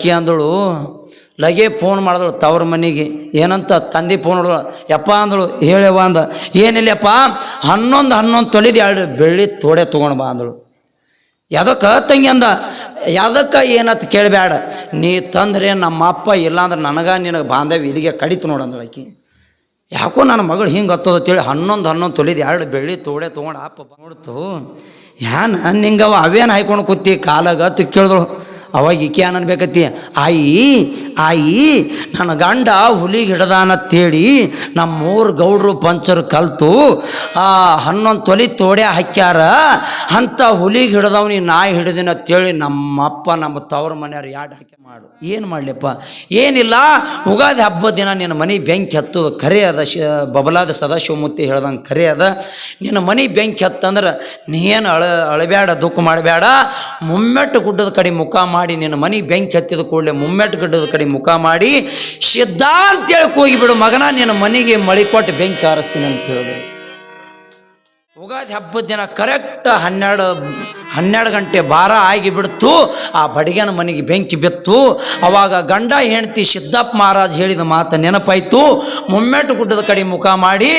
ಅಕ್ಕಿ ಅಂದಳು, ಲಗೆ ಫೋನ್ ಮಾಡಿದಳು ತವ್ರ ಮನೆಗೆ. ಏನಂತ ತಂದೆ ಫೋನ್ ಹೊಡೆದಳು ಯಪ್ಪ ಅಂದಳು ಹೇಳ್ಯವ ಅಂದ. ಏನಿಲ್ಲಪ್ಪ, ಹನ್ನೊಂದು ಹನ್ನೊಂದು ತೊಲಿದು ಎರಡು ಬೆಳ್ಳಿ ತೋಡೆ ತೊಗೊಂಡು ಬಾ ಅಂದಳು. ಯಾವ್ದಕ್ಕೆ ತಂಗಿ ಅಂದ ಯಾವ್ದಕ್ಕೆ ಏನಂತ ಕೇಳಬೇಡ ನೀ ತಂದ್ರೆ ನಮ್ಮ ಅಪ್ಪ ಇಲ್ಲಾಂದ್ರೆ ನನಗೆ ನಿನಗೆ ಬಾಂಧವ್ಯ ಇಲ್ಲಿಗೆ ಕಡಿತು ನೋಡಂದಳು ಆಕಿ. ಯಾಕೋ ನನ್ನ ಮಗಳು ಹಿಂಗೆ ಹತ್ತೋದು ತಿಳಿ ಹನ್ನೊಂದು ಹನ್ನೊಂದು ತೊಲಿದು ಎರಡು ಬೆಳ್ಳಿ ತೋಡೆ ತೊಗೊಂಡು ಅಪ್ಪ ನೋಡ್ತು ಯಾನ ನಿಂಗವ ಅವೇನು ಹಾಯ್ಕೊಂಡು ಕೂತಿ ಕಾಲಾಗ ಕೇಳ್ದಳು ಕೇಳಿದಳು. ಅವಾಗ ಈಕೆ ಅನ್ನಬೇಕತ್ತಿ ಆಯಿ ಆಯಿ, ನನ್ನ ಗಂಡ ಹುಲಿಗೆ ಹಿಡ್ದಾನತ್ತೇಳಿ ನಮ್ಮ ಮೂರು ಗೌಡ್ರು ಪಂಚರು ಕಲ್ತು ಆ ಹನ್ನೊಂದು ತೊಲಿ ತೋಡೆ ಹಾಕ್ಯಾರ. ಅಂಥ ಹುಲಿಗೆ ಹಿಡ್ದವ್ನಿಗೆ ನಾ ಹಿಡ್ದಿನ ಅಂತೇಳಿ ನಮ್ಮಪ್ಪ, ನಮ್ಮ ತವ್ರ ಮನೆಯವ್ರು ಯಾಡ್ ಹಾಕಿ ಮಾಡು. ಏನು ಮಾಡಲಿಪ್ಪ? ಏನಿಲ್ಲ, ಉಗಾದಿ ಹಬ್ಬದ ದಿನ ನಿನ್ನ ಮನೆ ಬೆಂಕಿ ಹತ್ತೋದು ಕರೆ ಅದ. ಶ, ಬಬಲಾದ ಸದಾಶಿವಮೂರ್ತಿ ಹೇಳ್ದಂಗೆ ಕರೆ ಅದ. ನಿನ್ನ ಮನೆ ಬೆಂಕಿ ಹತ್ತಂದ್ರೆ ನೀನು ಅಳ ಅಳಬೇಡ ದುಃಖ ಮಾಡಬೇಡ ಮುಮ್ಮೆಟ್ಟು ಗುಡ್ಡದ ಕಡೆ ಮುಖ ಮಾಡಿ ನಿನ್ನ ಮನೆ ಬೆಂಕಿ ಹತ್ತಿದ ಕೂಡಲೇ ಮುಮ್ಮೆಟ್ಟು ಗಡ್ಡದ ಕಡೆ ಮುಖ ಮಾಡಿ ಸಿದ್ಧ ಹೇಳಕ್ಕೆ ಹೋಗಿಬಿಡು ಮಗನ, ನಿನ್ನ ಮನೆಗೆ ಮಳೆ ಕೊಟ್ಟು ಬೆಂಕಿ ಹಾರಿಸ್ತೀನಿ ಅಂತ ಹೇಳಿದ್ರು. ಉಗಾದಿ ಹಬ್ಬದ ದಿನ ಕರೆಕ್ಟ್ ಹನ್ನೆರಡು ಹನ್ನೆರಡು ಗಂಟೆ ಬಾರ ಆಗಿಬಿಡ್ತು. ಆ ಬಡಿಗೆನ ಮನೆಗೆ ಬೆಂಕಿ ಬಿತ್ತು. ಅವಾಗ ಗಂಡ ಹೆಂಡತಿ ಸಿದ್ದಪ್ಪ ಮಹಾರಾಜ್ ಹೇಳಿದ ಮಾತು ನೆನಪಾಯ್ತು. ಮುಮ್ಮೆಟ್ಟು ಗುಡ್ಡದ ಕಡೆ ಮುಖ ಮಾಡಿ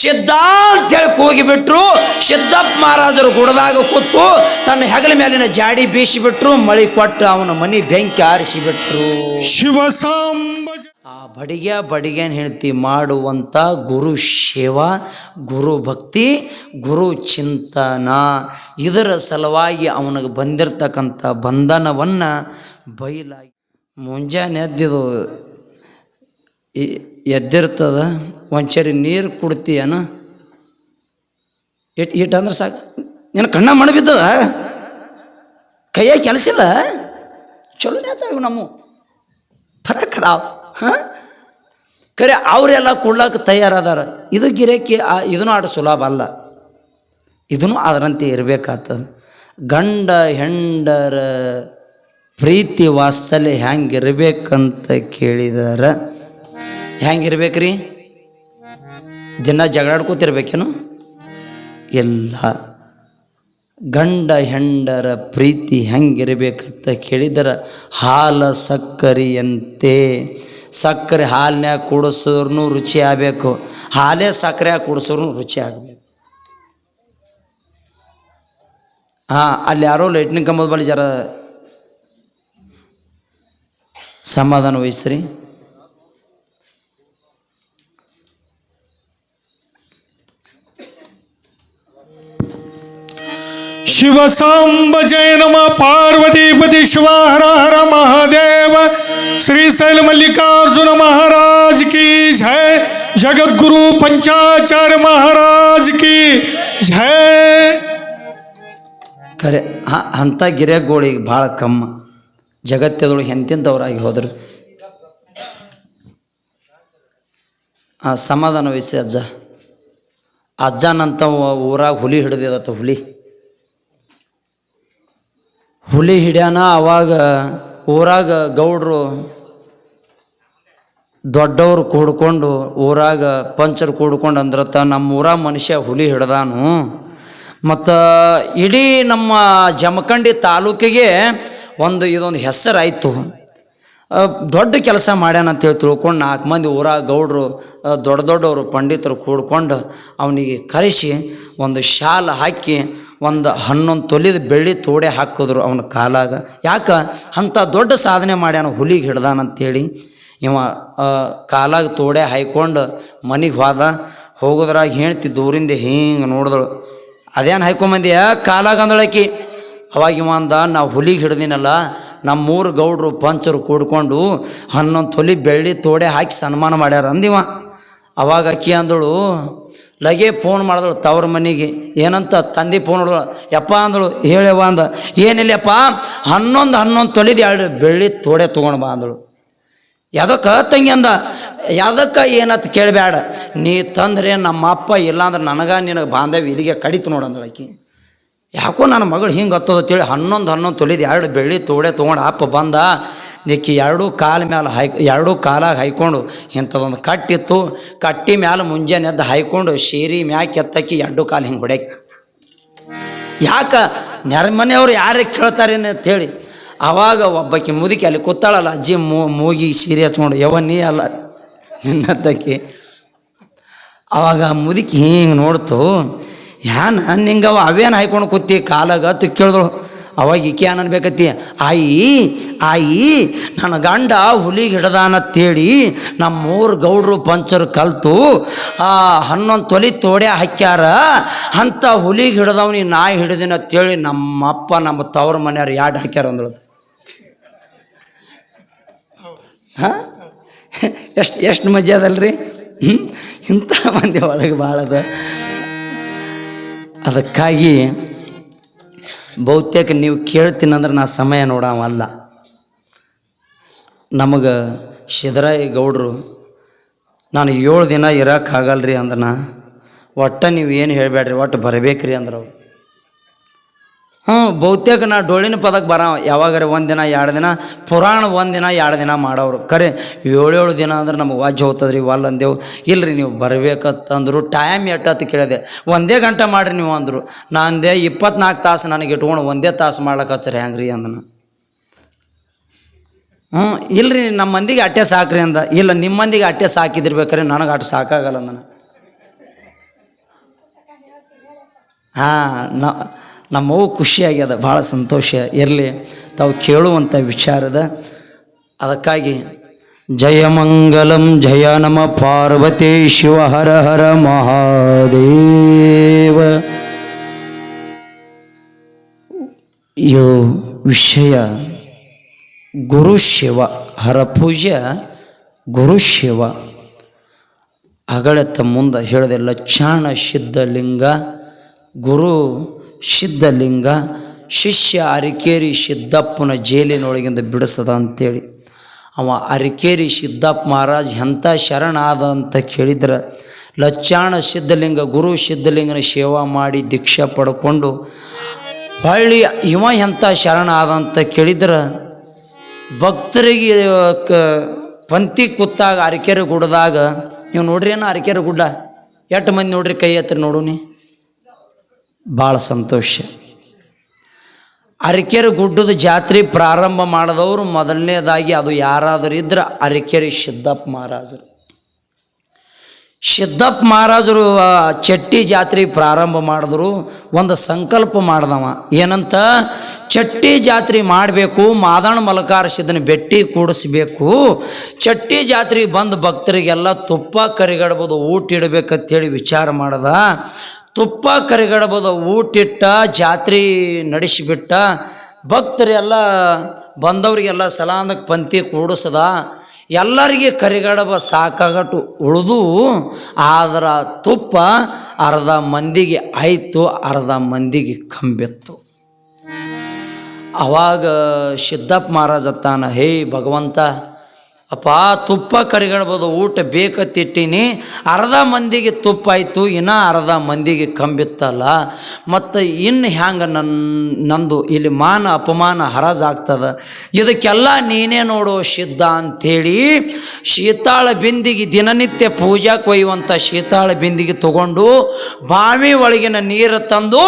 ಸಿದ್ಧ ಅಂತೇಳಿ ಕೂಗಿಬಿಟ್ರು. ಸಿದ್ದಪ್ಪ ಮಹಾರಾಜರು ಗುಡದಾಗ ಕೂತು ತನ್ನ ಹೆಗಲ ಮೇಲಿನ ಜಾಡಿ ಬೀಸಿಬಿಟ್ರು. ಮಳಿ ಕೊಟ್ಟು ಅವನ ಮನೆ ಬೆಂಕಿ ಆರಿಸಿಬಿಟ್ರು. ಶಿವ ಸಾಂಬ ಆ ಬಡಿಗೆ ಬಡಿಗೆನ ಹೇಳ್ತಿ ಮಾಡುವಂಥ ಗುರು ಸೇವಾ, ಗುರು ಭಕ್ತಿ, ಗುರು ಚಿಂತನ. ಇದರ ಸಲುವಾಗಿ ಅವನಿಗೆ ಬಂದಿರತಕ್ಕಂಥ ಬಂಧನವನ್ನು ಬಯಲಾಗಿ ಮುಂಜಾನೆ ಎದ್ದಿದು ಎದ್ದಿರ್ತದ ಒಂಚರಿ ನೀರು ಕುಡ್ತೀಯನ? ಇಟ್ ಇಟ್ಟು ಅಂದ್ರೆ ಸಾಕು, ನಿನ್ನ ಕಣ್ಣ ಮಣ ಬಿದ್ದದ? ಕೈಯಾಗ ಕೆಲಸ ಇಲ್ಲ? ಚಲೋ ನೇತಾವ ನಮ್ಮ ಫರಕ್ ಅದಾವ ಹಾಂ? ಖರೆ ಅವರೆಲ್ಲ ಕೊಡ್ಲಕ್ಕೆ ತಯಾರದಾರ. ಇದು ಗಿರಕಿ ಇದನ್ನು ಆಡ ಸುಲಭ ಅಲ್ಲ. ಇದನ್ನು ಅದರಂತೆ ಇರಬೇಕಾಗ್ತದೆ. ಗಂಡ ಹೆಂಡರ ಪ್ರೀತಿ ವಾತ್ಸಲ್ಯ ಹೆಂಗಿರ್ಬೇಕಂತ ಕೇಳಿದಾರ. ಹೆಂಗಿರ್ಬೇಕ್ರಿ? ದಿನ ಜಗಳಾಡ್ಕೋತಿರ್ಬೇಕೇನು ಎಲ್ಲ ಗಂಡ ಹೆಂಡರ ಪ್ರೀತಿ ಹೆಂಗಿರ್ಬೇಕಂತ ಕೇಳಿದರ. ಹಾಲ ಸಕ್ಕರೆಯಂತೆ ಸಕ್ಕರೆ ಹಾಲಿನ್ಯಾಗ ಕುಡಿಸಿದ್ರು ರುಚಿ ಆಗಬೇಕು. ಹಾಲೇ ಸಕ್ಕರೆ ಕುಡಿಸಿದ್ರು ರುಚಿ ಆಗಬೇಕು. ಹಾಂ, ಅಲ್ಲಿ ಯಾರೋ ಲೈಟ್ನಿಂಗ್ ಕಂಬದ ಬಳಿ ಜರ ಸಮಾಧಾನ ವಹಿಸ್ರಿ. ಶಿವ ಸಾಂಬ ಜಯ ನಮ ಪಾರ್ವತಿಪತಿ ಶಿವ ಹರ ಹರ ಮಹಾದೇವ ಶ್ರೀಶೈಲ ಮಲ್ಲಿಕಾರ್ಜುನ ಮಹಾರಾಜ್ ಕಿ ಜಯ ಜಗದ್ಗುರು ಪಂಚಾಚಾರ್ಯ ಮಹಾರಾಜ್ ಕಿ ಜಯ ಖರೆ ಹಾಂ ಅಂಥ ಗಿರೆಗೋಳಿಗೆ ಭಾಳ ಕಮ್ಮ ಜಗತ್ತದೊಳಗೆ ಎಂತೆಂಥವ್ರಾಗಿ ಹೋದ್ರು ಆ ಸಮಾಧಾನ ವಹಿಸಿ ಅಜ್ಜ ಅಜ್ಜನಂತ ಊರಾಗ ಹುಲಿ ಹಿಡಿದಿದತ್ತ ಹುಲಿ ಹುಲಿ ಹಿಡ್ಯಾನ ಅವಾಗ ಊರಾಗ ಗೌಡರು ದೊಡ್ಡವರು ಕೂಡ್ಕೊಂಡು ಊರಾಗ ಪಂಚರು ಕೂಡ್ಕೊಂಡು ಅಂದ್ರತ್ತ, ನಮ್ಮ ಊರಾಗ ಮನುಷ್ಯ ಹುಲಿ ಹಿಡ್ದಾನು. ಮತ್ತು ಇಡೀ ನಮ್ಮ ಜಮಖಂಡಿ ತಾಲೂಕಿಗೆ ಒಂದು ಇದೊಂದು ಹೆಸರಾಯಿತು ದೊಡ್ಡ ಕೆಲಸ ಮಾಡ್ಯಾನ ಅಂತೇಳಿ ತಿಳ್ಕೊಂಡು ನಾಲ್ಕು ಮಂದಿ ಊರಾಗ ಗೌಡ್ರು ದೊಡ್ಡ ದೊಡ್ಡವರು ಪಂಡಿತರು ಕೂಡ್ಕೊಂಡು ಅವನಿಗೆ ಕರೆಸಿ ಒಂದು ಶಾಲ ಹಾಕಿ ಒಂದು ಹನ್ನೊಂದು ತೊಲಿದ ಬೆಳ್ಳಿ ತೋಡೆ ಹಾಕಿದ್ರು ಅವನ ಕಾಲಾಗ. ಯಾಕೆ? ಅಂಥ ದೊಡ್ಡ ಸಾಧನೆ ಮಾಡ್ಯಾನ ಹುಲಿಗೆ ಹಿಡ್ದಾನಂತೇಳಿ. ಇವ ಕಾಲಾಗ ತೋಡೆ ಹಾಯ್ಕೊಂಡು ಮನೆಗೆ ಹೋದ. ಹೋಗೋದ್ರಾಗ ಹೇಳ್ತಿ ದೂರಿಂದ ಹಿಂಗೆ ನೋಡಿದಳು. ಅದೇನು ಹಾಯ್ಕೊಂಬಂದಿಯ? ಕಾಲಾಗ ಅಂದಳಕಿ ಅವಾಗ ಇವ ಅಂದ ನಾವು ಹುಲಿಗೆ ಹಿಡ್ದಿನಲ್ಲ ನಮ್ಮ ಮೂರು ಗೌಡ್ರು ಪಂಚರು ಕೂಡ್ಕೊಂಡು ಹನ್ನೊಂದು ತೊಲಿ ಬೆಳ್ಳಿ ತೋಡೆ ಹಾಕಿ ಸನ್ಮಾನ ಮಾಡ್ಯಾರ ಅಂದಿವ. ಅವಾಗ ಅಕ್ಕಿ ಅಂದಳು ಲಗೆ ಫೋನ್ ಮಾಡಿದಳು ತವ್ರ ಮನೆಗೆ. ಏನಂತ? ತಂದೆ ಫೋನ್ ಹೊಡೆದಳು ಯಪ್ಪ ಅಂದಳು ಹೇಳ್ಯವ ಅಂದ. ಏನಿಲ್ಲಪ್ಪ, ಹನ್ನೊಂದು ಹನ್ನೊಂದು ತೊಲಿದು ಎರಡು ಬೆಳ್ಳಿ ತೋಡೆ ತೊಗೊಂಡು ಬಾ ಅಂದಳು. ಯಾವ್ದಕ್ಕೆ ತಂಗಿ ಅಂದ. ಯಾವ್ದಕ್ಕೆ ಏನಂತ ಕೇಳಬೇಡ ನೀ ತಂದ್ರೆ ನಮ್ಮ ಅಪ್ಪ ಇಲ್ಲಾಂದ್ರೆ ನನಗೆ ನಿನಗೆ ಬಾಂಧವ್ಯ ಇಲ್ಲಿಗೆ ಕಡಿತು ನೋಡಂದಳು ಆಕಿ. ಯಾಕೋ ನನ್ನ ಮಗಳು ಹಿಂಗೆ ಹತ್ತದ ತಿಳಿ ಹನ್ನೊಂದು ಹನ್ನೊಂದು ತೊಲಿದು ಎರಡು ಬೆಳ್ಳಿ ತೋಡೆ ತೊಗೊಂಡು ಅಪ್ಪ ಬಂದ. ನಿಕ್ಕಿ ಎರಡೂ ಕಾಲ ಮ್ಯಾಲೆ ಹಾಯ್, ಎರಡೂ ಕಾಲಾಗ ಹಾಯ್ಕೊಂಡು ಇಂಥದೊಂದು ಕಟ್ಟಿತ್ತು. ಕಟ್ಟಿ ಮ್ಯಾಲೆ ಮುಂಜಾನೆ ಎದ್ದು ಹಾಯ್ಕೊಂಡು ಶೀರಿ ಮ್ಯಾಕೆ ಎತ್ತಕ್ಕಿ ಎರಡು ಕಾಲು ಹಿಂಗೆ ಹೊಡ್ಯಾಕ. ಯಾಕೆ? ನೆರಮನೆಯವ್ರು ಯಾರಿಗೆ ಕೇಳ್ತಾರೇನು ಅಂತೇಳಿ ಆವಾಗ ಒಬ್ಬಕ್ಕೆ ಮುದುಕಿ ಅಲ್ಲಿ ಕೂತಾಳಲ್ಲ, ಅಜ್ಜಿ ಮೂಗಿ ಸೀರೆ ಹಚ್ಕೊಂಡು ಯಾವ ನೀ ಅಲ್ಲ ನಿನ್ನತ್ತಕ್ಕೆ ಆವಾಗ ಮುದುಕಿ ಹಿಂಗೆ ನೋಡ್ತು ಯಾನ ನಿಂಗವ ಅವೇನು ಹಾಯ್ಕೊಂಡು ಕೂತಿ ಕಾಲಾಗ ಕೇಳಿದಳು. ಅವಾಗ ಈಕೆ ಅನ್ನಬೇಕತ್ತಿ ಆಯಿ ಆಯಿ, ನನ್ನ ಗಂಡ ಹುಲಿಗೆ ಹಿಡ್ದಾನತ್ತೇಳಿ ನಮ್ಮೂರು ಗೌಡ್ರು ಪಂಚರು ಕಲ್ತು, ಆ ಹನ್ನೊಂದು ತೊಲಿ ತೋಡೆ ಹಾಕ್ಯಾರ, ಅಂತ ಹುಲಿಗೆ ಹಿಡ್ದವ್ನಿ ನಾ ಹಿಡ್ದಿನತ್ತೇಳಿ ನಮ್ಮಪ್ಪ, ನಮ್ಮ ತವ್ರ ಮನೆಯವ್ರು ಯಾಡ್ ಹಾಕ್ಯಾರ ಅಂದಳು ಹಾಂ? ಎಷ್ಟು ಎಷ್ಟು ಮಜಾ ಅದಲ್ರಿ? ಹ್ಞೂ ಇಂಥ ಮಂದಿ ಒಳಗೆ ಭಾಳ ಅದ ಅದಕ್ಕಾಗಿ ಬಹುತೇಕ ನೀವು ಕೇಳ್ತೀನಂದ್ರೆ ನಾ ಸಮಯ ನೋಡವಲ್ಲ ನಮಗೆ ಶಿದರಾಯಿ ಗೌಡರು, ನಾನು ಏಳು ದಿನ ಇರೋಕ್ಕಾಗಲ್ರಿ ಅಂದನ ಒಟ್ಟು ನೀವು ಏನು ಹೇಳಬೇಡ್ರಿ ಒಟ್ಟು ಬರಬೇಕ್ರಿ ಅಂದ್ರೆ ಅವ್ರು. ಹ್ಞೂ, ಬಹುತೇಕ ನಾ ಡೊಳ್ಳಿನ ಪದಕ್ಕೆ ಬರ ಯಾವಾಗಾರ ಒಂದು ದಿನ, ಎರಡು ದಿನ, ಪುರಾಣ ಒಂದು ದಿನ, ಎರಡು ದಿನ ಮಾಡೋರು. ಖರೆ, ಏಳೇಳು ದಿನ ಅಂದ್ರೆ ನಮಗೆ ವಾಜ್ಯ ಹೋಗ್ತದ್ರಿ, ವಲ್ ಅಂದೆವು. ಇಲ್ಲರಿ ನೀವು ಬರಬೇಕಂತಂದ್ರು ಟೈಮ್ ಎಟ್ಟತ್ತು ಕೇಳಿದೆ. ಒಂದೇ ಗಂಟೆ ಮಾಡಿರಿ ನೀವು ಅಂದರು. ನಾ ಅಂದೆ ಇಪ್ಪತ್ನಾಲ್ಕು ತಾಸು ನನಗೆ ಇಟ್ಕೊಂಡು ಒಂದೇ ತಾಸು ಮಾಡ್ಲಕ್ಕೆ ಹಚ್ರಿ ಹೆಂಗ್ರಿ ಅಂದನು. ಹ್ಞೂ ಇಲ್ಲರಿ ನಮ್ಮ ಮಂದಿಗೆ ಅಟ್ಟೆ ಸಾಕ್ರಿ ಅಂದ. ಇಲ್ಲ ನಿಮ್ಮ ಮಂದಿಗೆ ಅಟ್ಟೆ ಸಾಕಿದಿರ್ಬೇಕಾರೆ, ನನಗೆ ಅಟ್ಟು ಸಾಕಾಗಲ್ಲ ಅಂದನ. ಹಾಂ, ನ ನಮ್ಮವು ಖುಷಿಯಾಗ್ಯದ, ಭಾಳ ಸಂತೋಷ. ಇರಲಿ, ತಾವು ಕೇಳುವಂಥ ವಿಚಾರದ. ಅದಕ್ಕಾಗಿ ಜಯಮಂಗಲಂ ಜಯ ನಮ ಪಾರ್ವತಿ ಶಿವ, ಹರ ಹರ ಮಹಾದೇವ. ಇದು ವಿಷಯ ಗುರು ಶಿವ, ಹರ ಪೂಜ್ಯ ಗುರು ಶಿವ. ಅಗಳೆತ್ತ ಮುಂದೆ ಹೇಳಿದೆ ಲಕ್ಷಾಣ ಸಿದ್ಧಲಿಂಗ ಗುರು ಸಿದ್ಧಲಿಂಗ ಶಿಷ್ಯ ಅರಿಕೇರಿ ಸಿದ್ದಪ್ಪನ ಜೈಲಿನೊಳಗಿಂದ ಬಿಡಿಸದ ಅಂತೇಳಿ. ಅವ ಅರಿಕೇರಿ ಸಿದ್ದಪ್ಪ ಮಹಾರಾಜ್ ಎಂಥ ಶರಣ ಆದ ಅಂತ ಕೇಳಿದ್ರೆ. ಲಚ್ಚಾಣ ಸಿದ್ಧಲಿಂಗ ಗುರು ಸಿದ್ಧಲಿಂಗನ ಸೇವಾ ಮಾಡಿ ದೀಕ್ಷೆ ಪಡ್ಕೊಂಡು, ಹೊಳ್ಳಿ, ಇವ ಎಂಥ ಶರಣ ಆದ ಅಂತ ಕೇಳಿದ್ರೆ. ಭಕ್ತರಿಗೆ, ಕ ಪಂಕ್ತಿ ಕೂತಾಗ ಅರಿಕೆರೆ ಗುಡ್ಡದಾಗ, ನೀವು ನೋಡ್ರಿ ಏನೋ ಅರಿಕೆರೆ ಗುಡ್ಡ. ಎಷ್ಟು ಮಂದಿ ನೋಡ್ರಿ ಕೈ ಹತ್ರ ನೋಡುನಿ ಭಾಳ ಸಂತೋಷ. ಅರಕೆರೆ ಗುಡ್ಡದ ಜಾತ್ರೆ ಪ್ರಾರಂಭ ಮಾಡಿದವರು ಮೊದಲನೇದಾಗಿ ಅದು ಯಾರಾದರೂ ಇದ್ರೆ ಅರಕೆರೆ ಸಿದ್ದಪ್ಪ ಮಹಾರಾಜರು. ಸಿದ್ದಪ್ಪ ಮಹಾರಾಜರು ಚಟ್ಟಿ ಜಾತ್ರೆ ಪ್ರಾರಂಭ ಮಾಡಿದ್ರು, ಒಂದು ಸಂಕಲ್ಪ ಮಾಡ್ದವ. ಏನಂತ? ಚಟ್ಟಿ ಜಾತ್ರೆ ಮಾಡಬೇಕು, ಮಾದಣ ಮಲಕಾರ ಸಿದ್ದನ ಬೆಟ್ಟಿ ಕೂಡಿಸ್ಬೇಕು. ಚಟ್ಟಿ ಜಾತ್ರೆ ಬಂದ ಭಕ್ತರಿಗೆಲ್ಲ ತುಪ್ಪ ಕರಿಗಡ್ಬೋದು, ಊಟ ಇಡಬೇಕಂತೇಳಿ ವಿಚಾರ ಮಾಡ್ದ. ತುಪ್ಪ ಕರಿಗಡಬದ ಊಟಿಟ್ಟ, ಜಾತ್ರೆ ನಡೆಸಿಬಿಟ್ಟ, ಭಕ್ತರೆಲ್ಲ ಬಂದವರಿಗೆಲ್ಲ ಸಲಾನಕ್ಕೆ ಪಂಕ್ತಿ ಕೂಡಿಸದ, ಎಲ್ಲರಿಗೆ ಕರಿಗಡಬ ಸಾಕಾಗಟ್ಟು ಉಳಿದು, ಆದ್ರ ತುಪ್ಪ ಅರ್ಧ ಮಂದಿಗೆ ಆಯಿತು, ಅರ್ಧ ಮಂದಿಗೆ ಕಂಬಿತ್ತು. ಅವಾಗ ಸಿದ್ದಪ್ಪ ಮಹಾರಾಜ ತಾನ, ಹೇ ಭಗವಂತ ಅಪ್ಪ, ತುಪ್ಪ ಕರಿಗಡ್ಬೋದು ಊಟ ಬೇಕತ್ತಿಟ್ಟಿನಿ. ಅರ್ಧ ಮಂದಿಗೆ ತುಪ್ಪ ಆಯಿತು ಇನ್ನೂ ಅರ್ಧ ಮಂದಿಗೆ ಕಂಬಿತ್ತಲ್ಲ. ಮತ್ತು ಇನ್ನು ಹ್ಯಾಂಗೆ ನನ್ನ ನಂದು ಇಲ್ಲಿ ಮಾನ ಅಪಮಾನ ಹರಾಜಾಗ್ತದ. ಇದಕ್ಕೆಲ್ಲ ನೀನೇ ನೋಡು ಸಿದ್ಧ ಅಂಥೇಳಿ ಶೀತಾಳ ಬಿಂದಿಗೆ ದಿನನಿತ್ಯ ಪೂಜಾಕ್ಕೆ ಒಯ್ಯುವಂಥ ಶೀತಾಳ ಬಿಂದಿಗೆ ತಗೊಂಡು ಬಾವಿ ಒಳಗಿನ ನೀರು ತಂದು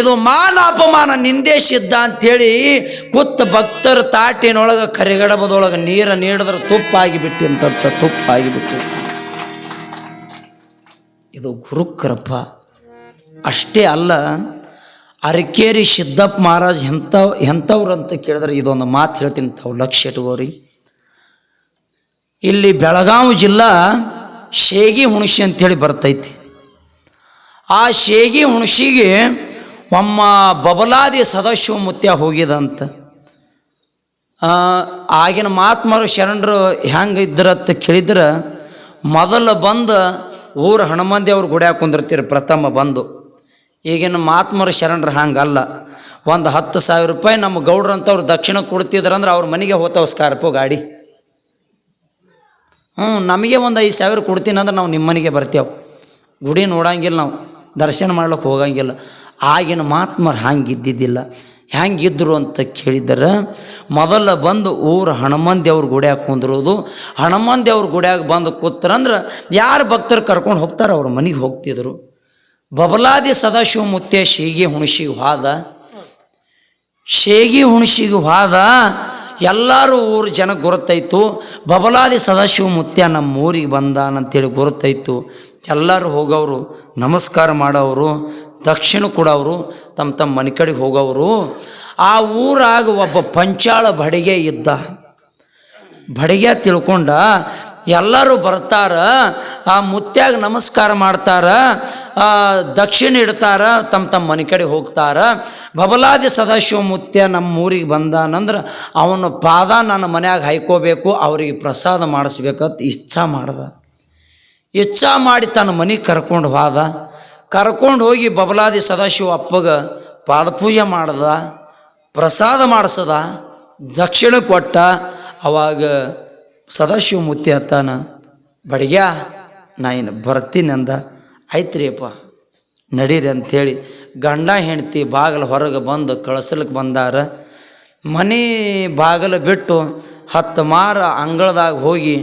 ಇದು ಮಾನ ಅಪಮಾನ, ನಿಂದೇ ಸಿದ್ಧ ಅಂಥೇಳಿ ಕುತ್ತ ಭಕ್ತರ ತಾಟಿನೊಳಗೆ ಕರಿಗಡಬದೊಳಗೆ ನೀರು ನೀಡಿದ್ರೆ ತುಪ್ಪ ಆಗಿಬಿಟ್ಟಿಂತ ತುಪ್ಪಾಗಿ ಆಗಿಬಿಟ್ಟು ಇದು ಗುರುಕೃಪ. ಅಷ್ಟೇ ಅಲ್ಲ, ಅರಕೇರಿ ಸಿದ್ದಪ್ಪ ಮಹಾರಾಜ್ ಎಂಥ ಎಂಥವ್ರು ಅಂತ ಕೇಳಿದ್ರೆ ಇದೊಂದು ಮಾತು ಹೇಳ್ತೀನಿ ತಾವು ಲಕ್ಷ್ಯ ಇಟ್ಕೋರಿ ಇಲ್ಲಿ ಬೆಳಗಾವಿ ಜಿಲ್ಲಾ ಶೇಗಿ ಹುಣಸಿ ಅಂಥೇಳಿ ಬರ್ತೈತಿ. ಆ ಶೇಗಿ ಹುಣಸಿಗೆ ಒಮ್ಮ ಬಬಲಾದಿ ಸದಾಶಿವ ಮುತ್ಯ ಹೋಗಿದಂತ. ಆಗಿನ ಮಹಾತ್ಮರು, ಶರಣರು ಹೆಂಗೆ ಇದ್ರತ್ತ ಕೇಳಿದ್ರೆ, ಮೊದಲು ಬಂದು ಊರು ಹನುಮಂದಿ ಅವ್ರು ಗುಡಿಯಾಗ ಕುಂದಿರ್ತೀರಿ, ಪ್ರಥಮ ಬಂದು. ಈಗಿನ ಮಾತ್ಮರು ಶರಣರು ಹಂಗಲ್ಲ. ಒಂದು ಹತ್ತು ಸಾವಿರ ರೂಪಾಯಿ ನಮ್ಮ ಗೌಡ್ರಂಥವ್ರು ದಕ್ಷಿಣ ಕೊಡ್ತಿದ್ರಂದ್ರೆ ಅವ್ರ ಮನೆಗೆ ಹೋತಾವ ಸ್ಕಾರ್ಪೋ ಗಾಡಿ. ಹ್ಞೂ ನಮಗೆ ಒಂದು ಐದು ಸಾವಿರ ಕೊಡ್ತೀನಿ ಅಂದ್ರೆ ನಾವು ನಿಮ್ಮ ಮನೆಗೆ ಬರ್ತೇವೆ. ಗುಡಿ ನೋಡಂಗಿಲ್ಲ ನಾವು, ದರ್ಶನ ಮಾಡ್ಲಿಕ್ಕೆ ಹೋಗಂಗಿಲ್ಲ. ಆಗಿನ ಮಾತ್ಮರು ಹಂಗಿದ್ದಿದ್ದಿಲ್ಲ ಹೆಂಗಿದ್ರು ಅಂತ ಕೇಳಿದ್ರೆ, ಮೊದಲ ಬಂದು ಊರು ಹನುಮಾನ್ ದೇವ್ರ ಗುಡಿಯಾಗ ಕುಂದಿರೋದು. ಹನುಮಾನ್ ದೇವ್ರ ಗುಡಿಯಾಗ ಬಂದು ಕೂತ್ರಂದ್ರೆ ಯಾರು ಭಕ್ತರು ಕರ್ಕೊಂಡು ಹೋಗ್ತಾರೆ ಅವ್ರ ಮನೆಗೆ ಹೋಗ್ತಿದ್ರು. ಬಬಲಾದಿ ಸದಾಶಿವ ಮುತ್ತೆ ಶೇಗಿ ಹುಣಸಿಗೆ ಹೋದ. ಶೇಗಿ ಹುಣಸಿಗೆ ಹಾದ, ಎಲ್ಲರೂ ಊರು ಜನ ಗುರುತಾಯ್ತು. ಬಬಲಾದಿ ಸದಾಶಿವ ಮುತ್ಯ ನಮ್ಮ ಊರಿಗೆ ಬಂದಾನಂತೇಳಿ ಗುರುತಾಯ್ತು. ಎಲ್ಲರೂ ಹೋಗೋರು ನಮಸ್ಕಾರ ಮಾಡೋರು ದಕ್ಷಿಣ ಅವರು ತಮ್ಮ ತಮ್ಮ ಮನೆ ಕಡೆಗೆ ಹೋಗೋರು ಆ ಊರಾಗ ಒಬ್ಬ ಪಂಚಾಳ ಬಡಿಗೆ ಇದ್ದ. ಬಡಿಗೆ ತಿಳ್ಕೊಂಡ ಎಲ್ಲರೂ ಬರ್ತಾರ, ಆ ಮುತ್ಯಾಗ ನಮಸ್ಕಾರ ಮಾಡ್ತಾರ ದಕ್ಷಿಣ ಇಡ್ತಾರ, ತಮ್ಮ ತಮ್ಮ ಮನೆ ಕಡೆ ಹೋಗ್ತಾರ. ಬಬಲಾದಿ ಸದಾಶಿವ ಮುತ್ಯ ನಮ್ಮ ಊರಿಗೆ ಬಂದಾನಂದ್ರೆ ಅವನ ಪಾದ ನನ್ನ ಮನ್ಯಾಗ ಹಾಯ್ಕೋಬೇಕು, ಅವರಿಗೆ ಪ್ರಸಾದ ಮಾಡಿಸ್ಬೇಕಂತ ಇಚ್ಛಾ ಮಾಡ್ದ. ಇಚ್ಛಾ ಮಾಡಿ ತನ್ನ ಮನೆಗೆ ಕರ್ಕೊಂಡು ಹೋದ. ಕರ್ಕೊಂಡು ಹೋಗಿ ಬಬಲಾದಿ ಸದಾಶಿವ ಅಪ್ಪಗ ಪಾದಪೂಜೆ ಮಾಡ್ದ, ಪ್ರಸಾದ ಮಾಡಿಸದ, ದಕ್ಷಿಣ ಕೊಟ್ಟ, ಅವಾಗ ಸದಾಶಿವ ಮುತ್ತಿ ಹತ್ತಾನ, ಬಡಿಗ್ಯಾ, ನಾ ಇನ್ನು ಬರ್ತೀನಿ ಅಂದ. ಆಯ್ತ್ರಿಯಪ್ಪ ನಡೀರಿ ಅಂಥೇಳಿ ಗಂಡ ಹೆಂಡ್ತಿ ಬಾಗಿಲು ಹೊರಗೆ ಬಂದು ಕಳಿಸ್ಲಿಕ್ಕೆ ಬಂದಾರ. ಮನೆ ಬಾಗಿಲು ಬಿಟ್ಟು ಹತ್ತು ಮಾರ ಅಂಗಳದಾಗ ಹೋಗಿ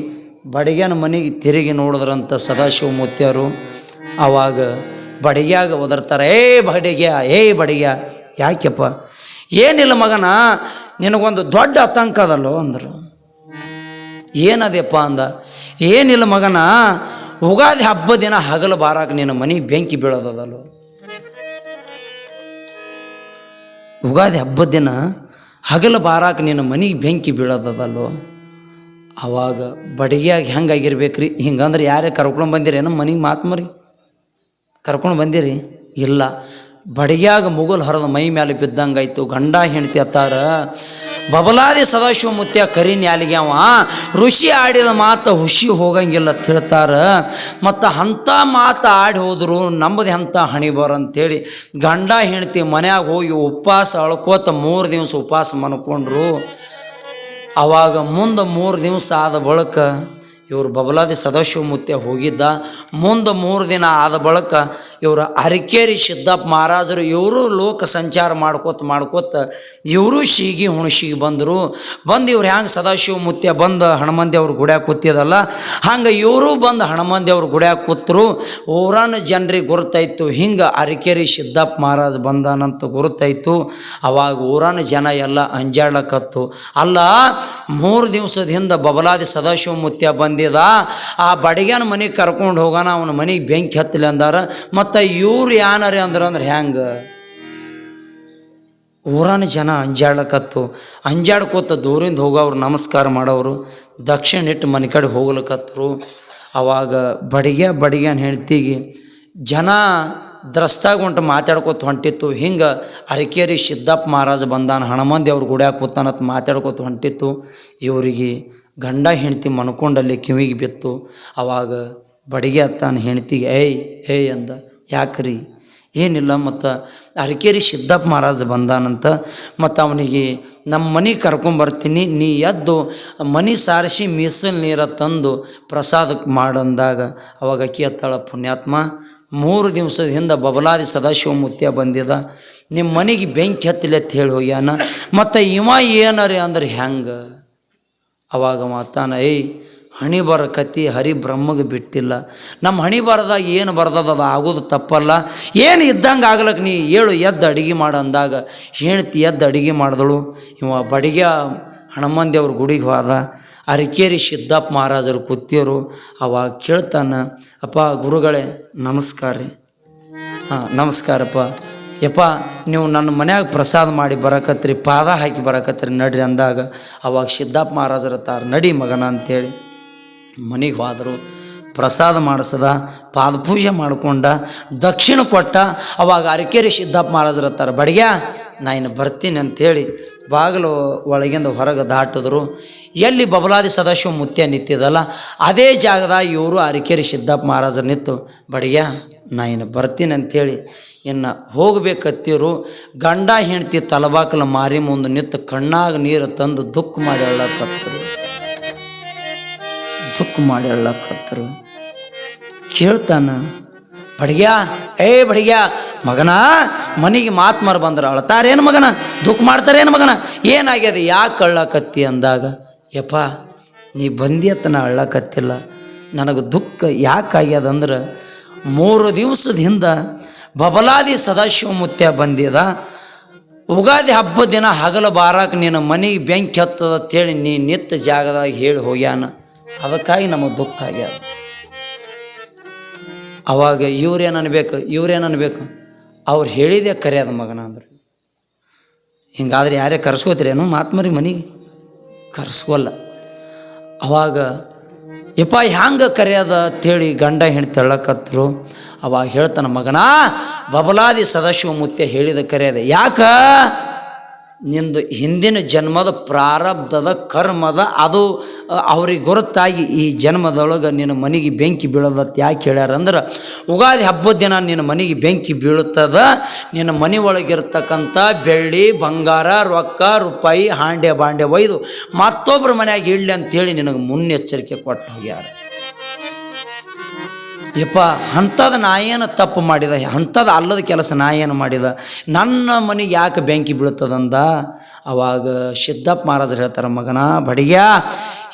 ಬಡಗ್ಯನ ಮನೆಗೆ ತಿರುಗಿ ನೋಡಿದ್ರಂಥ ಸದಾಶಿವ ಮುತ್ಯರು ಅವಾಗ ಬಡಿಗ್ಯಾಗ ಒದರ್ತಾರೆ, ಏ ಬಡಿಗ್ಯ ಏ ಬಡಿಗ್ಯ. ಯಾಕೆಪ್ಪ ಏನಿಲ್ಲ ಮಗನ, ನಿನಗೊಂದು ದೊಡ್ಡ ಆತಂಕ ಅದಲ್ಲೋ ಅಂದರು. ಏನದಪ್ಪ ಅಂದ? ಏನಿಲ್ಲ ಮಗನ, ಉಗಾದಿ ಹಬ್ಬ ದಿನ ಹಗಲು ಬಾರಾಕ ನಿನ್ನ ಮನೆ ಬೆಂಕಿ ಬೀಳೋದದಲ್ಲೋ. ಉಗಾದಿ ಹಬ್ಬದ ದಿನ ಹಗಲು ಬಾರಾಕ ನಿನ್ನ ಮನೆಗೆ ಬೆಂಕಿ ಬೀಳೋದಲ್ಲೋ ಅವಾಗ ಬಡಗಿಯಾಗಿ ಹೆಂಗಾಗಿರ್ಬೇಕ್ರಿ? ಹಿಂಗಂದ್ರೆ ಯಾರೇ ಕರ್ಕೊಂಡು ಬಂದಿರೇನೋ ಮನೆಗೆ ಮಾತು ಮರಿ ಕರ್ಕೊಂಡು ಬಂದಿರಿ? ಇಲ್ಲ. ಬಡಿಯಾಗ ಮುಗುಲ್ ಹರಿದ ಮೈ ಮೇಲೆ ಬಿದ್ದಂಗಾಯ್ತು. ಗಂಡ ಹೆಂಡತಿ ಅತ್ತಾರ, ಬಬಲಾದಿ ಸದಾಶಿವ ಮುತ್ಯ ಕರಿ ನ್ಯಾಲಿಗೆ ಅವ. ಋಷಿ ಆಡಿದ ಮಾತು ಹುಷಿ ಹೋಗಂಗಿಲ್ಲ ಅಂತ ಹೇಳ್ತಾರ. ಮತ್ತು ಅಂಥ ಮಾತು ಆಡಿ ಹೋದ್ರು ನಮ್ಮದು ಎಂಥ ಹಣಿ ಅಂತೇಳಿ ಗಂಡ ಹೆಂಡತಿ ಮನ್ಯಾಗ ಹೋಗಿ ಉಪವಾಸ ಅಳ್ಕೋತ ಮೂರು ದಿವಸ ಉಪವಾಸ ಮನ್ಕೊಂಡ್ರು. ಆವಾಗ ಮುಂದೆ ಮೂರು ದಿವಸ ಆದ ಬಳಿಕ ಇವರು ಬಬಲಾದಿ ಸದಾಶಿವಮೂರ್ತಿ ಹೋಗಿದ್ದ. ಮುಂದೆ ಮೂರು ದಿನ ಆದ ಬಳಿಕ ಇವರು ಹರಿಕೇರಿ ಸಿದ್ದಪ್ಪ ಮಹಾರಾಜರು, ಇವರು ಲೋಕ ಸಂಚಾರ ಮಾಡ್ಕೋತ ಮಾಡ್ಕೋತ ಇವರು ಶೀಗಿ ಹುಣಸಿಗೆ ಬಂದರು. ಬಂದು ಇವ್ರು ಹ್ಯಾಂಗೆ ಸದಾಶಿವ ಮುತ್ಯ ಬಂದು ಹನುಮಂದಿ ಅವ್ರ ಗುಡ್ಯಾಗ ಕೂತಿದಲ್ಲ, ಹಂಗೆ ಇವರು ಬಂದು ಹನುಮಂದಿ ಅವ್ರ ಗುಡ್ಯಾಗ ಕೂತರು. ಊರನ ಜನರಿಗೆ ಗುರುತಾಯ್ತು, ಹಿಂಗೆ ಅರಿಕೇರಿ ಸಿದ್ದಪ್ಪ ಮಹಾರಾಜ ಬಂದಾನಂತ ಗುರುತಾಯ್ತು. ಅವಾಗ ಊರನ ಜನ ಎಲ್ಲ ಅಂಜಾಡ್ಲಕತ್ತು. ಅಲ್ಲ, ಮೂರು ದಿವಸದ ಹಿಂದೆ ಬಬಲಾದಿ ಸದಾಶಿವ ಮುತ್ಯ ಬಂದಿದ. ಆ ಬಡಿಗೆನ ಮನೆಗೆ ಕರ್ಕೊಂಡು ಹೋಗೋಣ ಅವನ ಮನೆಗೆ ಬೆಂಕಿ ಹತ್ತಲಿ ಅಂದಾರ. ಮತ್ತು ಇವ್ರು ಯಾನರಿ ಅಂದ್ರೆ ಅಂದ್ರೆ ಹ್ಯಾಂಗ ಊರನ ಜನ ಅಂಜಾಡ್ಲಕತ್ತು. ಅಂಜಾಡ್ಕೋತ ದೂರಿಂದ ಹೋಗೋರು ನಮಸ್ಕಾರ ಮಾಡೋರು ದಕ್ಷಿಣ ಇಟ್ಟು ಮನೆ ಕಡೆ ಹೋಗ್ಲಕತ್ತರು ಅವಾಗ ಬಡಿಗೆ ಬಡಿಗೆನ ಹೆಂಡ್ತಿಗೆ, ಜನ ದ್ರಸ್ತಾಗ ಉಂಟು ಮಾತಾಡ್ಕೊತ ಹೊಂಟಿತ್ತು. ಹಿಂಗೆ ಅರಕೇರಿ ಸಿದ್ದಪ್ಪ ಮಹಾರಾಜ ಬಂದಾನ ಹಣಮಂದಿ ಅವ್ರು ಗುಡಿಯಾಗ ಕೂತಾನತ್ ಮಾತಾಡ್ಕೋತ ಹೊಂಟಿತ್ತು. ಇವರಿಗೆ ಗಂಡ ಹೆಂಡ್ತಿ ಮನ್ಕೊಂಡಲ್ಲಿ ಕಿವಿಗೆ ಬಿತ್ತು. ಅವಾಗ ಬಡಿಗೆ ಅತ್ತಾನ ಹೆಂಡ್ತಿಗೆ, ಏಯ್ ಏಯ್ ಅಂದ. ಯಾಕ್ರಿ? ಏನಿಲ್ಲ ಮತ್ತು ಅರಕೇರಿ ಸಿದ್ದಪ್ಪ ಮಹಾರಾಜ ಬಂದಾನಂತ ಮತ್ತು ಅವನಿಗೆ ನಮ್ಮ ಮನೆ ಕರ್ಕೊಂಬರ್ತೀನಿ ನೀ ಎದ್ದು ಮನೆ ಸಾರಿಸಿ ಮೀಸಲು ನೀರ ತಂದು ಪ್ರಸಾದಕ್ಕೆ ಮಾಡಂದಾಗ ಅವಾಗ ಅಕ್ಕಿ ಎತ್ತಾಳ ಪುಣ್ಯಾತ್ಮ. ಮೂರು ದಿವಸದ ಹಿಂದೆ ಬಬಲಾದಿ ಸದಾಶಿವ ಮುತ್ಯ ಬಂದಿದ. ನಿಮ್ಮ ಮನೆಗೆ ಬೆಂಕಿ ಹತ್ತಿಲ್ಲ ಅಂತ ಹೇಳಿ ಹೋಗ್ಯಾನ. ಮತ್ತು ಇವ ಏನರಿ ಅಂದ್ರೆ ಹೆಂಗೆ? ಅವಾಗ ಮಾತಾನ, ಏಯ್ ಹಣಿ ಬರ ಹರಿ ಬ್ರಹ್ಮಗೆ ಬಿಟ್ಟಿಲ್ಲ. ನಮ್ಮ ಹಣಿ ಬರದಾಗ ಏನು ಬರ್ದದ ಅದು ಆಗೋದು ತಪ್ಪಲ್ಲ. ಏನು ಇದ್ದಂಗೆ ಆಗ್ಲಕ್ಕೆ ನೀ ಏಳು ಎದ್ದು ಅಡುಗೆ ಮಾಡು ಅಂದಾಗ ಹೆಣ್ತಿ ಎದ್ದು ಅಡುಗೆ ಮಾಡಿದಳು. ಇವ ಬಡಿಗೆ ಹನುಮನ್ ದೇವ್ರ ಗುಡಿಗೆ ಹೋದ. ಅರಿಕೇರಿ ಸಿದ್ದಪ್ಪ ಮಹಾರಾಜರು ಕೂತಿಯರು. ಅವಾಗ ಕೇಳ್ತಾನ, ಅಪ್ಪ ಗುರುಗಳೇ, ನಮಸ್ಕಾರ ರೀ. ಹಾಂ, ನಮಸ್ಕಾರಪ್ಪ. ಯಪ್ಪ, ನೀವು ನನ್ನ ಮನ್ಯಾಗ ಪ್ರಸಾದ ಮಾಡಿ ಬರಕತ್ರಿ, ಪಾದ ಹಾಕಿ ಬರಕತ್ರಿ ನಡ್ರಿ ಅಂದಾಗ ಅವಾಗ ಸಿದ್ದಪ್ಪ ಮಹಾರಾಜರ ತಾರ ನಡಿ ಮಗನ ಅಂಥೇಳಿ ಮನೆಗೆ ಹೋದರು, ಪ್ರಸಾದ ಮಾಡಿಸದ, ಪಾದಪೂಜೆ ಮಾಡಿಕೊಂಡ, ದಕ್ಷಿಣ ಕೊಟ್ಟ, ಅವಾಗ ಅರಕೇರಿ ಸಿದ್ದಪ್ಪ ಮಹಾರಾಜರು ತಾರ ಬಡಿಗ್ಯಾ, ನಾ ಇನ್ನು ಬರ್ತೀನಿ ಅಂಥೇಳಿ ಬಾಗಿಲು ಒಳಗಿಂದ ಹೊರಗೆ ದಾಟಿದ್ರು. ಎಲ್ಲಿ ಬಬಲಾದಿ ಸದಾಶಿವ ಮುತ್ಯ ನಿಂತಿದ್ದಲ್ಲ, ಅದೇ ಜಾಗದಾಗ ಇವರು ಅರಕೇರಿ ಸಿದ್ದಪ್ಪ ಮಹಾರಾಜರು ನಿಂತು ಬಡಿಗೆ ನಾನು ಬರ್ತೀನಿ ಅಂಥೇಳಿ ಇನ್ನು ಹೋಗಬೇಕತ್ತಿರು. ಗಂಡ ಹೆಂಡ್ತಿ ತಲಬಾಕಲ ಮಾರಿ ಮುಂದೆ ನಿಂತು ಕಣ್ಣಾಗ ನೀರು ತಂದು ದುಃಖ ಮಾಡಿ ಅಳ್ಳಕತ್ತರು. ದುಃಖ ಮಾಡಿ ಅಳ್ಳಕತ್ತರು ಕೇಳ್ತಾನ, ಬಡಿಗ್ಯಾ, ಏ ಬಡಿಗ್ಯಾ, ಮಗನ, ಮನೆಗೆ ಮಾತು ಮಾರು ಬಂದ್ರೆ ಅಳ್ತಾರೇನು ಮಗನ? ದುಃಖ ಮಾಡ್ತಾರೇನು ಮಗನ? ಏನಾಗ್ಯದ? ಯಾಕೆ ಅಳ್ಳಕತ್ತಿ? ಅಂದಾಗ, ಯಪ್ಪ, ನೀ ಬಂದಿಯತ್ತನ ಅಳ್ಳಕತ್ತಿಲ್ಲ. ನನಗೆ ದುಃಖ ಯಾಕಾಗ್ಯದ ಅಂದ್ರೆ, ಮೂರು ದಿವಸದ ಹಿಂದೆ ಬಬಲಾದಿ ಸದಾಶಿವ ಮುತ್ಯ ಬಂದಿದ. ಉಗಾದಿ ಹಬ್ಬದ ದಿನ ಹಗಲು ಬಾರಾಕ ನಿನ್ನ ಮನೆಗೆ ಬೆಂಕಿ ಹತ್ತದ ಅಂತೇಳಿ ನೀ ನಿತ್ತ ಜಾಗದಾಗ ಹೇಳಿ ಹೋಗ್ಯಾನ. ಅದಕ್ಕಾಗಿ ನಮಗೆ ದುಃಖ ಆಗ್ಯದ ಅವಾಗ ಇವ್ರೇನು ಅನ್ಬೇಕು ಇವ್ರೇನು ಅನ್ಬೇಕು ಅವ್ರು ಹೇಳಿದೆ ಕರೆಯದ ಮಗನ ಅಂದ್ರೆ. ಹಿಂಗಾದ್ರೆ ಯಾರೇ ಕರ್ಸ್ಕೋತೀರೇನು ಮಾತ್ಮರಿ ಮನೆಗೆ. ಕರ್ಸ್ಕೊಲ್ಲ. ಅವಾಗ, ಯಪ್ಪ, ಹ್ಯಾಂಗ ಕರೆಯದ ಅಂತೇಳಿ ಗಂಡ ಹೆಂಡ್ತಿ ಹೇಳಕತ್ರು ಅವಾಗ ಹೇಳ್ತಾನ, ಮಗನ, ಬಬಲಾದಿ ಸದಾಶಿವ ಮುತ್ತೆ ಹೇಳಿದ ಕರೆಯದ ಯಾಕ? ನಿಂದು ಹಿಂದಿನ ಜನ್ಮದ ಪ್ರಾರಬ್ಧದ ಕರ್ಮದ ಅದು ಅವ್ರಿಗೆ ಗುರುತಾಗಿ ಈ ಜನ್ಮದೊಳಗೆ ನಿನ್ನ ಮನೆಗೆ ಬೆಂಕಿ ಬೀಳದತ್. ಯಾಕೆ ಹೇಳ್ಯಾರಂದ್ರೆ ಉಗಾದಿ ಹಬ್ಬದ ದಿನ ನಿನ್ನ ಮನೆಗೆ ಬೆಂಕಿ ಬೀಳುತ್ತದ. ನಿನ್ನ ಮನೆ ಒಳಗಿರ್ತಕ್ಕಂಥ ಬೆಳ್ಳಿ, ಬಂಗಾರ, ರೊಕ್ಕ, ರೂಪಾಯಿ, ಹಾಂಡೆ, ಬಾಂಡೆ ಒಯ್ದು ಮತ್ತೊಬ್ಬರ ಮನ್ಯಾಗ ಇಡ್ಲಿ ಅಂತೇಳಿ ನಿನಗೆ ಮುನ್ನೆಚ್ಚರಿಕೆ ಕೊಟ್ಟು ಹೋಗ್ಯಾರ. ಯಪ್ಪ ಅಂಥದ್ದು ನಾ ಏನು ತಪ್ಪು ಮಾಡಿದ? ಅಂಥದ್ದು ಅಲ್ಲದ ಕೆಲಸ ನಾ ಏನು ಮಾಡಿದ? ನನ್ನ ಮನೆಗೆ ಯಾಕೆ ಬೆಂಕಿ ಬೀಳ್ತದಂದ? ಅವಾಗ ಸಿದ್ದಪ್ಪ ಮಹಾರಾಜರು ಹೇಳ್ತಾರೆ, ಮಗನ ಬಡಿಯ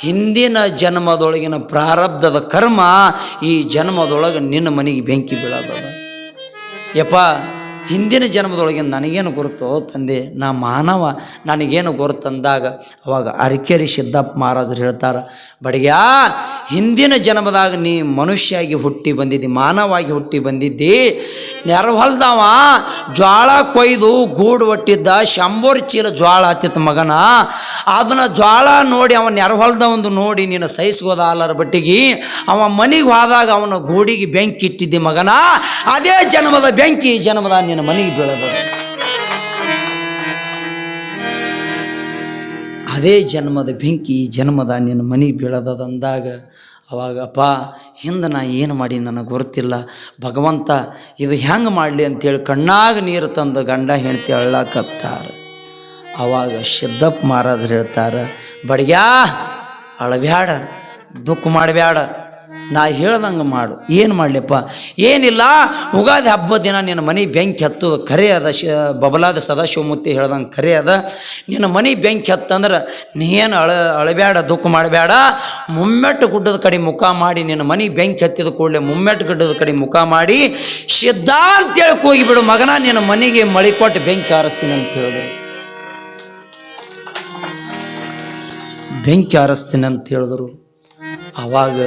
ಹಿಂದಿನ ಜನ್ಮದೊಳಗಿನ ಪ್ರಾರಬ್ಧದ ಕರ್ಮ ಈ ಜನ್ಮದೊಳಗೆ ನಿನ್ನ ಮನೆಗೆ ಬೆಂಕಿ ಬೀಳೋದದ ಯಪ್ಪ ಹಿಂದಿನ ಜನ್ಮದೊಳಗೆ ನನಗೇನು ಗುರುತು ತಂದೆ, ನಾ ಮಾನವ, ನನಗೇನು ಗುರುತಂದಾಗ ಅವಾಗ ಅರಕೇರಿ ಸಿದ್ದಪ್ಪ ಮಹಾರಾಜರು ಹೇಳ್ತಾರೆ ಬಡಗ್ಯಾ ಹಿಂದಿನ ಜನ್ಮದಾಗ ನೀ ಮನುಷ್ಯಾಗಿ ಹುಟ್ಟಿ ಬಂದಿದ್ದಿ, ಮಾನವಾಗಿ ಹುಟ್ಟಿ ಬಂದಿದ್ದಿ, ನೆರವಲ್ದವ, ಜ್ವಾಳ ಕೊಯ್ದು ಗೂಡು ಒಟ್ಟಿದ್ದ ಶಂಬೋರ್ ಚೀಲ ಜ್ವಾಳ ಹತ್ತಿತ್ತು ಮಗನ, ಅದನ್ನ ಜ್ವಾಳ ನೋಡಿ ಅವನ ಒಂದು ನೋಡಿ ನೀನು ಸಹಿಸ್ಕೋದಾಲರ ಬಟ್ಟಿಗೆ, ಅವ ಮನೆಗೆ ಹೋದಾಗ ಅವನ ಗೂಡಿಗೆ ಬೆಂಕಿ ಇಟ್ಟಿದ್ದಿ ಮಗನ, ಅದೇ ಜನ್ಮದ ಬೆಂಕಿ ಜನ್ಮದ ನಿನ್ನ ಮನೆಗೆ ಬೀಳದ. ಅದೇ ಜನ್ಮದ ಬೆಂಕಿ ಜನ್ಮದ ನಿನ್ನ ಮನೆಗೆ ಬೀಳದಂದಾಗ ಅವಾಗಪ್ಪ ಹಿಂದೆ ನಾ ಏನು ಮಾಡಿ ನನಗೆ ಗೊತ್ತಿಲ್ಲ. ಭಗವಂತ, ಇದು ಹೆಂಗೆ ಮಾಡಲಿ ಅಂತೇಳಿ ಕಣ್ಣಾಗ ನೀರು ತಂದು ಗಂಡ, ಹೆಂಡತಿ ಅಳ್ಳಾಕತ್ತಾರ. ಅವಾಗ ಸಿದ್ದಪ್ಪ ಮಹಾರಾಜರು ಹೇಳ್ತಾರೆ, ಬಡಗ್ಯಾ, ಅಳಬ್ಯಾಡ, ದುಃಖ ಮಾಡಬೇಡ ನಾ ಹೇಳ್ದಂಗೆ ಮಾಡು. ಏನು ಮಾಡಲಿಪ್ಪ? ಏನಿಲ್ಲ, ಉಗಾದಿ ಹಬ್ಬದ ದಿನ ನಿನ್ನ ಮನೆ ಬೆಂಕಿ ಹತ್ತೋದು ಕರೆ ಅದ, ಶ, ಬಬಲಾದ ಸದಾಶಿವಮೂರ್ತಿ ಹೇಳ್ದಂಗೆ ಕರೆ ಅದ. ನಿನ್ನ ಮನೆ ಬೆಂಕಿ ಹತ್ತಂದ್ರೆ ನೀನು ಅಳ ಅಳಬೇಡ ದುಃಖ ಮಾಡಬೇಡ ಮುಮ್ಮೆಟ್ಟು ಗುಡ್ಡದ ಕಡೆ ಮುಖ ಮಾಡಿ ನಿನ್ನ ಮನೆ ಬೆಂಕಿ ಹತ್ತಿದ ಕೂಡಲೇ ಮುಮ್ಮೆಟ್ಟು ಗುಡ್ಡದ ಕಡೆ ಮುಖ ಮಾಡಿ ಸಿದ್ಧ ಅಂತೇಳಿ ಹೋಗಿಬಿಡು. ಮಗನ, ನಿನ್ನ ಮನೆಗೆ ಮಳೆ ಕೊಟ್ಟು ಬೆಂಕಿ ಹಾರಿಸ್ತೀನಿ ಅಂತ ಹೇಳಿದೆ ಬೆಂಕಿ ಆರಿಸ್ತೀನಿ ಅಂತ ಹೇಳಿದ್ರು. ಆವಾಗ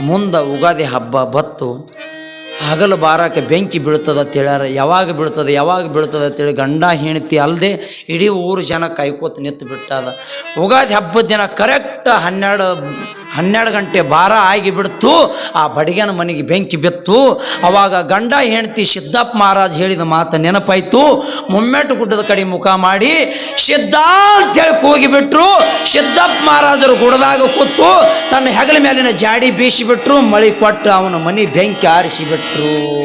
ಮುಂದೆ ಉಗಾದಿ ಹಬ್ಬ ಬತ್ತು ಹಗಲು ಬಾರಕ್ಕೆ ಬೆಂಕಿ ಬೀಳ್ತದ ಅಂತ ಹೇಳ್ಯಾರ. ಯಾವಾಗ ಬೀಳ್ತದೆ ಯಾವಾಗ ಬೀಳ್ತದೆ ಅಂತೇಳಿ ಗಂಡ ಹೆಂಡತಿ ಅಲ್ಲದೆ ಇಡೀ ಊರು ಜನ ಕೈಕೋತ ನಿಂತು ಬಿಟ್ಟದ. ಉಗಾದಿ ಹಬ್ಬದ ದಿನ ಕರೆಕ್ಟ್ ಹನ್ನೆರಡು ಹನ್ನೆರಡು ಗಂಟೆ ಬಾರ ಆಗಿ ಬಿಡ್ತು. ಆ ಬಡಿಗೆನ ಮನೆಗೆ ಬೆಂಕಿ ಬಿತ್ತು. ಅವಾಗ ಗಂಡ ಹೆಂಡತಿ ಸಿದ್ದಪ್ಪ ಮಹಾರಾಜ್ ಹೇಳಿದ ಮಾತು ನೆನಪಾಯ್ತು. ಮುಮ್ಮೆಟ್ಟು ಗುಡ್ಡದ ಕಡೆ ಮುಖ ಮಾಡಿ ಸಿದ್ಧ ಅಂತೇಳಿ ಕೂಗಿಬಿಟ್ರು ಸಿದ್ದಪ್ಪ ಮಹಾರಾಜರು ಗುಡದಾಗ ಕೂತು ತನ್ನ ಹೆಗಲ ಮೇಲಿನ ಜಾಡಿ ಬೀಸಿಬಿಟ್ರು. ಮಳೆ ಕೊಟ್ಟು ಅವನ ಮನೆ ಬೆಂಕಿ ಆರಿಸಿಬಿಟ್ರು.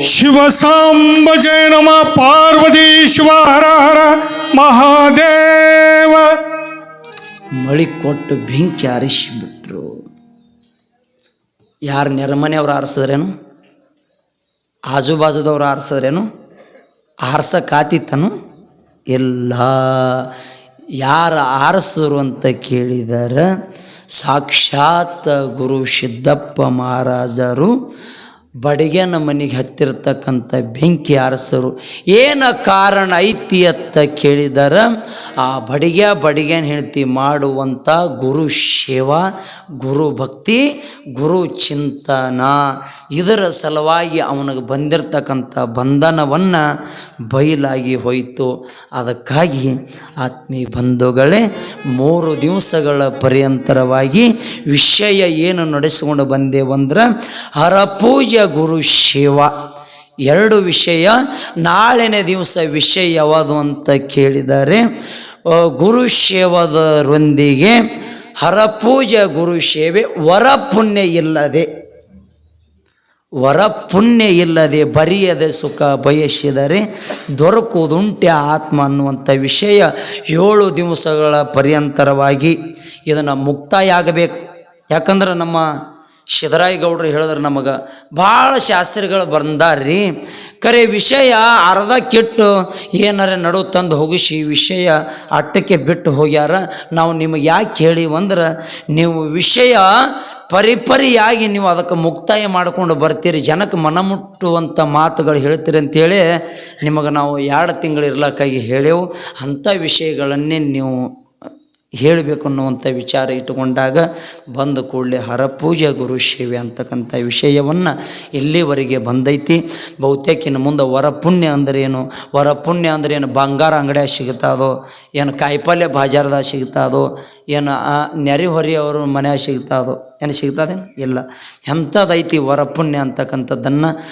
ಶಿವ ಸಾಂಬ ಜಯ ನಮ ಪಾರ್ವತಿ ಶಿವ ಹರ ಹರ ಮಹಾದೇವ. ಮಳಿ ಕೊಟ್ಟು ಬೆಂಕಿ ಆರಿಸಿಬಿಟ್ರು. ಯಾರು ನೆರಮನೆಯವ್ರು ಆರಿಸಿದ್ರೇನು? ಆಜುಬಾಜುದವ್ರು ಆರಿಸಿದ್ರೇನು? ಆರ್ಸಕ್ಕಾತಿತ್ತನು ಎಲ್ಲ ಯಾರು ಆರಿಸಿದ್ರು ಅಂತ ಕೇಳಿದರೆ ಸಾಕ್ಷಾತ್ ಗುರು ಸಿದ್ದಪ್ಪ ಮಹಾರಾಜರು ಬಡಿಗೆನ ಮನೆಗೆ ಹತ್ತಿರತಕ್ಕಂಥ ಬೆಂಕಿ ಆರಿಸರು. ಏನು ಕಾರಣ ಐತಿ ಅಂತ ಕೇಳಿದಾರ, ಆ ಬಡಿಗೆ ಬಡಿಗೆನ ಹೆಂಡತಿ ಮಾಡುವಂಥ ಗುರು ಸೇವಾ, ಗುರು ಭಕ್ತಿ, ಗುರು ಚಿಂತನ. ಇದರ ಸಲುವಾಗಿ ಅವನಿಗೆ ಬಂದಿರತಕ್ಕಂಥ ಬಂಧನವನ್ನು ಬಯಲಾಗಿ ಹೋಯಿತು. ಅದಕ್ಕಾಗಿ ಆತ್ಮೀಯ ಬಂಧುಗಳೇ, ಮೂರು ದಿವಸಗಳ ಪರ್ಯಂತರವಾಗಿ ವಿಷಯ ಏನು ನಡೆಸಿಕೊಂಡು ಬಂದೇವಂದ್ರೆ ಹರಪೂಜೆ ಗುರು ಶಿವ. ಎರಡು ವಿಷಯ ನಾಳಿನ ದಿವಸ ವಿಷಯ ಯಾವುದು ಅಂತ ಕೇಳಿದರೆ ಆ, ಗುರು ಸೇವದರೊಂದಿಗೆ ಹರಪೂಜೆ ಗುರು ಸೇವೆ ವರ ಪುಣ್ಯ ಇಲ್ಲದೆ ವರ ಪುಣ್ಯ ಇಲ್ಲದೆ ಬರಿಯದೆ ಸುಖ ಬಯಸಿದರೆ ದೊರಕುವುದುಂಟೆ ಆತ್ಮ ಅನ್ನುವಂಥ ವಿಷಯ ಏಳು ದಿವಸಗಳ ಪರ್ಯಂತರವಾಗಿ ಇದನ್ನು ಮುಕ್ತಾಯ ಆಗಬೇಕು ಯಾಕಂದ್ರೆ ನಮ್ಮ ಸಿದ್ದರಾಯ ಗೌಡ್ರು ಹೇಳಿದ್ರೆ ನಮಗೆ, ಭಾಳ ಶಾಸ್ತ್ರಿಗಳು ಬಂದಾರ್ರಿ. ಕರೆ ವಿಷಯ ಅರ್ಧ ಕೆಟ್ಟು ಏನಾರ ನಡು ತಂದು ಹೋಗಿಸಿ ವಿಷಯ ಅಟ್ಟಕ್ಕೆ ಬಿಟ್ಟು ಹೋಗ್ಯಾರ. ನಾವು ನಿಮಗೆ ಯಾಕೆ ಹೇಳಿವಂದ್ರೆ, ನೀವು ವಿಷಯ ಪರಿಪರಿಯಾಗಿ ನೀವು ಅದಕ್ಕೆ ಮುಕ್ತಾಯ ಮಾಡಿಕೊಂಡು ಬರ್ತೀರಿ, ಜನಕ್ಕೆ ಮನಮುಟ್ಟುವಂಥ ಮಾತುಗಳು ಹೇಳ್ತೀರಿ ಅಂತೇಳಿ ನಿಮಗೆ ನಾವು ಎರಡು ತಿಂಗಳು ಇರ್ಲಕ್ಕಾಗಿ ಹೇಳೇವು ಅಂಥ ವಿಷಯಗಳನ್ನೇ ನೀವು ಹೇಳಬೇಕು ಅನ್ನುವಂಥ ವಿಚಾರ ಇಟ್ಟುಕೊಂಡಾಗ ಬಂದ ಕೂಡಲೇ ಹರಪೂಜೆ ಗುರು ಸೇವೆ ಅಂತಕ್ಕಂಥ ವಿಷಯವನ್ನು ಇಲ್ಲಿವರೆಗೆ ಬಂದೈತಿ? ಬಹುತೇಕ ಇನ್ನು ಮುಂದೆ ವರ ಪುಣ್ಯ ಅಂದ್ರೆ ಏನು? ವರ ಪುಣ್ಯ ಅಂದ್ರೆ ಏನು? ಬಂಗಾರ ಅಂಗಡಿಯಾಗ ಸಿಗ್ತಾದೋ? ಏನು ಕಾಯಿಪಲ್ಯ ಬಾಜಾರ್ದಾಗ ಸಿಗ್ತಾದೋ? ಏನು, ಆ ಹೊರೆಯವರು ಮನ್ಯಾಗ ಸಿಗ್ತಾದೋ? ಏನು ಸಿಗ್ತದೇನು? ಇಲ್ಲ. ಎಂಥದ್ದೈತಿ ವರ ಪುಣ್ಯ ಅಂತಕ್ಕಂಥದ್ದನ್ನು